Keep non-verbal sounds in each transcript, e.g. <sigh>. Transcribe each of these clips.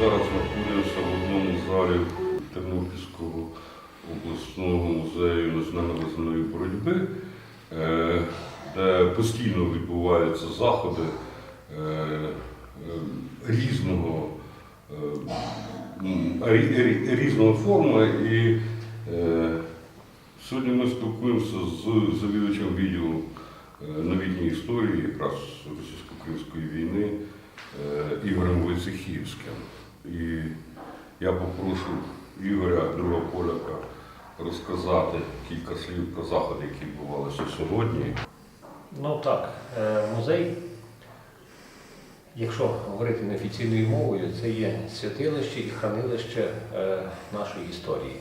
експонатів Тернопільського обласного музею національно-визвольної боротьби, е, де постійно відбуваються заходи е, е, різного, різного форму. І сьогодні ми спілкуємося з завідувачем е, новітньої історії якраз російсько-української війни Ігорем Войцехівським. І я попрошу Ігоря Друга Поляка розказати кілька слів про заходи, які відбувалися сьогодні. Ну так, е, музей, якщо говорити неофіційною мовою, це є святилище і хранилище е, нашої історії.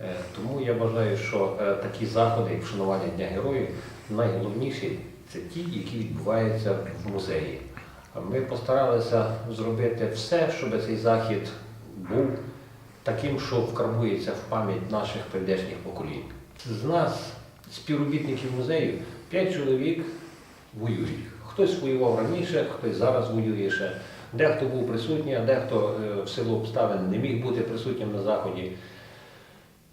Е, Тому я вважаю, що такі заходи, як вшанування Дня Героїв, найголовніші це ті, які відбуваються в музеї. Ми постаралися зробити все, щоб цей захід був таким, що вкарбується в пам'ять наших прийдешніх поколінь. З нас, співробітників музею, п'ять чоловік воюють. Хтось воював раніше, хтось зараз воює ще. Дехто був присутній, а дехто е, в силу обставин не міг бути присутнім на заході.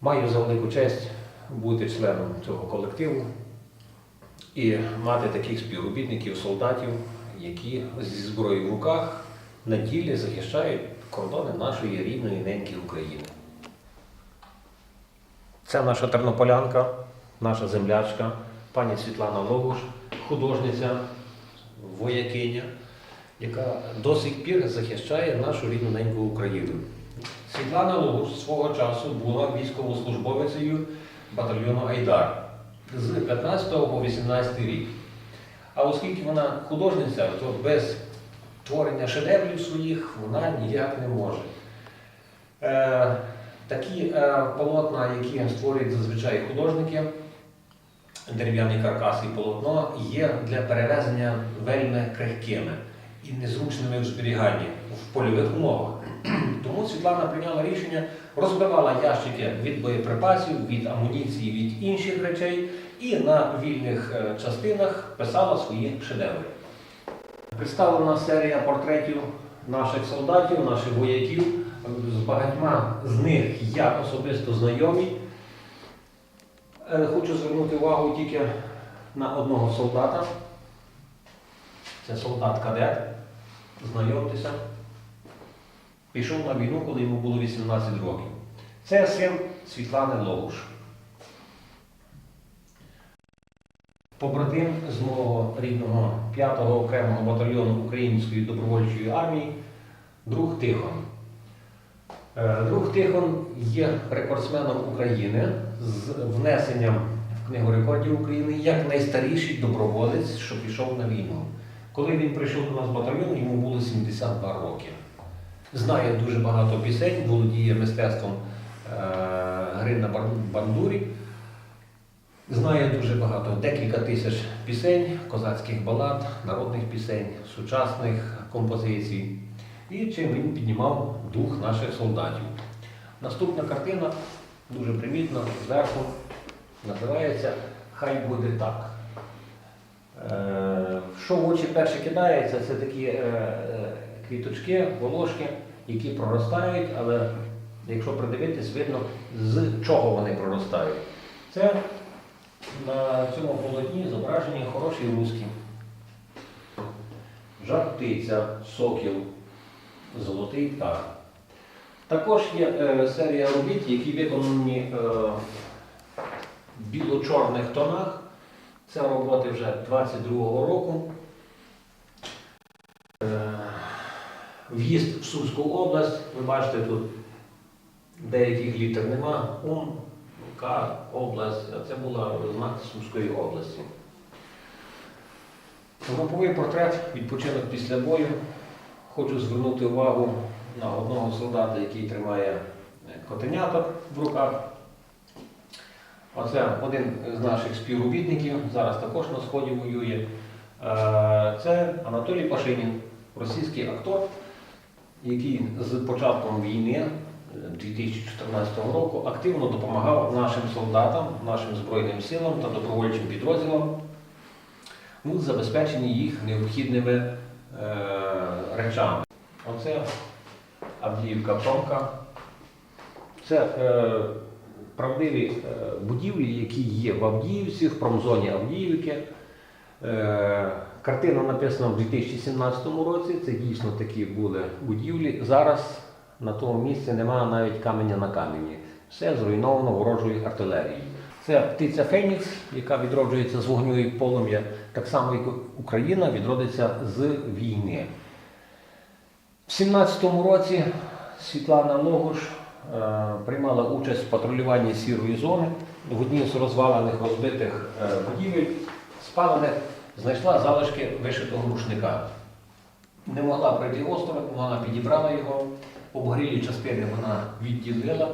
Маю за велику честь бути членом цього колективу і мати таких співробітників, солдатів, які зі зброєю в руках на ділі захищають кордони нашої рідної неньки України. Це наша тернополянка, наша землячка, пані Світлана Логуш, художниця, воякиня, яка до сих пір захищає нашу рідну неньку Україну. Світлана Логуш свого часу була військовослужбовицею батальйону Айдар з 15 по 18 рік. А оскільки вона художниця, то без творення шедеврів своїх вона ніяк не може. Е, такі е, полотна, які створюють зазвичай художники, дерев'яний каркас і полотно, є для перевезення вельми крихкими і незручними в зберіганні в польових умовах. <clears throat> Тому Світлана прийняла рішення, розбивала ящики від боєприпасів, від амуніції, від інших речей і на вільних е, частинах писала свої шедеври. Представлена серія портретів наших солдатів, наших вояків. З багатьма з них я особисто знайомий. Е, Хочу звернути увагу тільки на одного солдата. Це солдат кадет. Знайомтеся. Пішов на війну, коли йому було 18 років. Це син Світлани Логуш. Побратим з мого рідного 5-го окремого батальйону Української добровольчої армії, друг Тихон. Е, Друг Тихон є рекордсменом України з внесенням в Книгу рекордів України як найстаріший доброволець, що пішов на війну. Коли він прийшов до нас в батальйон, йому було 72 роки. Знає дуже багато пісень, володіє мистецтвом е, гри на бандурі. Знає дуже багато, декілька тисяч пісень, козацьких балад, народних пісень, сучасних композицій. І чим він піднімав дух наших солдатів. Наступна картина, дуже примітна, зверху, називається Хай буде так. Е, Що в очі перше кидається, це такі е, е, квіточки, волошки, які проростають, але якщо придивитись, видно, з чого вони проростають. Це на цьому полотні зображені хороші руски. Жар птиця, сокіл, золотий птах. Також є е, серія робіт, які виконані е, в біло-чорних тонах. Це роботи вже 22-го року. В'їзд в Сумську область, ви бачите, тут деяких літер нема. Ум, К, область, а це була знак Сумської області. Груповий портрет відпочинок після бою. Хочу звернути увагу на одного солдата, який тримає е, котеняток в руках. Оце один з наших співробітників, зараз також на сході воює. Е, Це Анатолій Пашинін, російський актор, який з початком війни е, 2014 року активно допомагав нашим солдатам, нашим Збройним силам та добровольчим підрозділам у забезпеченні їх необхідними е, речами. Оце Авдіївка Промка, Це е, правдиві е, будівлі, які є в Авдіївці, в промзоні Авдіївки. Е, картина написана в 2017 році. Це дійсно такі були будівлі. Зараз на тому місці немає навіть каменя на камені. Все зруйновано ворожою артилерією. Це птиця Фенікс, яка відроджується з вогню і полум'я, так само як Україна відродиться з війни. В 17-му році Світлана Логуш е, приймала участь в патрулюванні сірої зони в одній з розвалених розбитих е, будівель, спалених, знайшла залишки вишитого рушника. Не могла пройти остров, вона підібрала його, обгорілі частини вона відділила,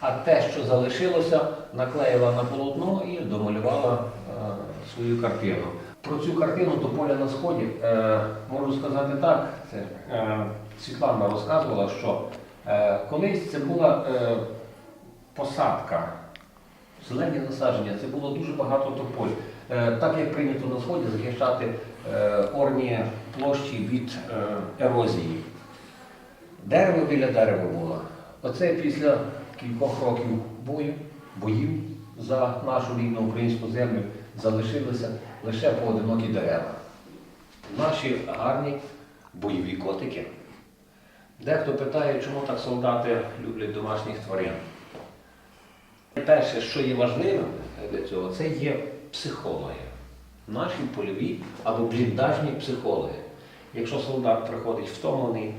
а те, що залишилося, наклеїла на полотно і домалювала е, свою картину. Про цю картину до поля на сході е, можу сказати так. Це, е, Світлана розказувала, що е, колись це була е, посадка, зелені насадження, це було дуже багато тополь. Е, так як прийнято на сході захищати е, орні площі від е, ерозії. Дерево біля дерева було. Оце після кількох років бою, боїв за нашу рідну українську землю залишилися лише поодинокі дерева. Наші гарні бойові котики. Дехто питає, чому так солдати люблять домашніх тварин. Перше, що є важливим для цього, це є психологи. Наші польові або бліндажні психологи. Якщо солдат приходить втомлений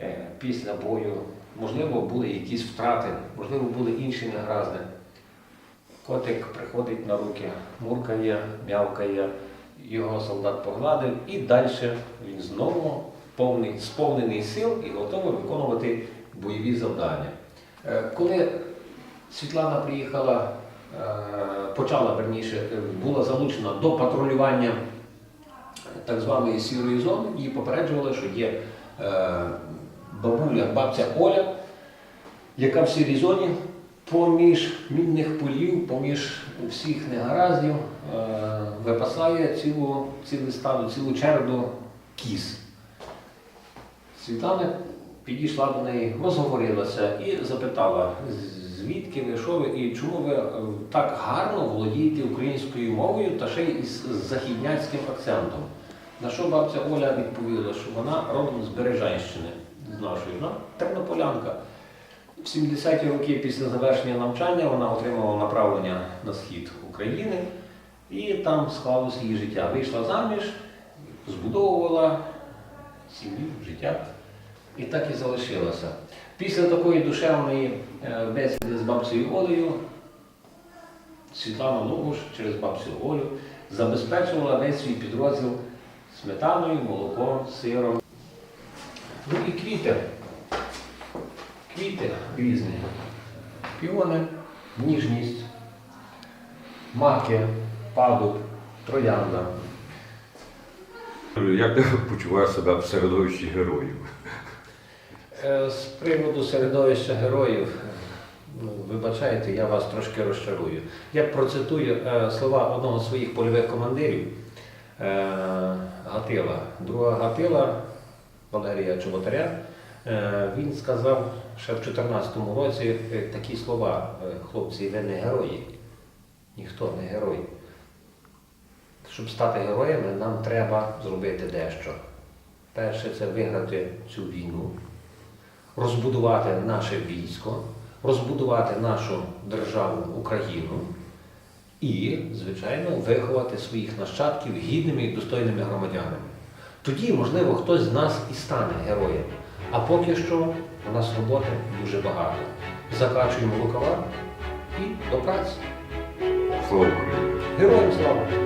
е, після бою, можливо, були якісь втрати, можливо, були інші негаразди. Котик приходить на руки, муркає, м'явкає, його солдат погладив і далі він знову повний, сповнений сил і готовий виконувати бойові завдання. Е, Коли Світлана приїхала, почала верніше, е, була залучена до патрулювання так званої сірої зони, її попереджували, що є е, бабуля, бабця Оля, яка в сірій зоні поміж мінних полів, поміж всіх негараздів е, випасає цілу, цілу стаду, цілу череду кіз. Світлана підійшла до неї, розговорилася і запитала, звідки ви, що ви і чому ви е, так гарно володієте українською мовою та ще й із західняцьким акцентом. На що бабця Оля відповіла, що вона родом з Бережанщини, з нашої, вона тернополянка. В 70-ті роки після завершення навчання вона отримала направлення на схід України і там склалося її життя. Вийшла заміж, збудовувала сім'ю, життя і так і залишилася. Після такої душевної е, бесіди з бабцею Олею Світлана Лугуш через бабцю Олю забезпечувала весь свій підрозділ сметаною, молоком, сиром. Ну і квіти. Квіти різні. Піони, ніжність, маки, падуб, троянда. Як ти почуваєш себе в середовищі героїв? Е, З приводу середовища героїв, ну, вибачайте, я вас трошки розчарую. Я процитую е, слова одного з своїх польових командирів е, Гатила. Друга Гатила Валерія Чоботаря. Е, Він сказав ще в 2014 році е, такі слова: е, хлопці, ви не герої. Ніхто не герой. Щоб стати героями, нам треба зробити дещо. Перше це виграти цю війну, розбудувати наше військо, розбудувати нашу державу Україну і, звичайно, виховати своїх нащадків гідними і достойними громадянами. Тоді, можливо, хтось з нас і стане героєм. А поки що у нас роботи дуже багато. Закачуємо рукава і до праці. Слава Україні! Героям слава!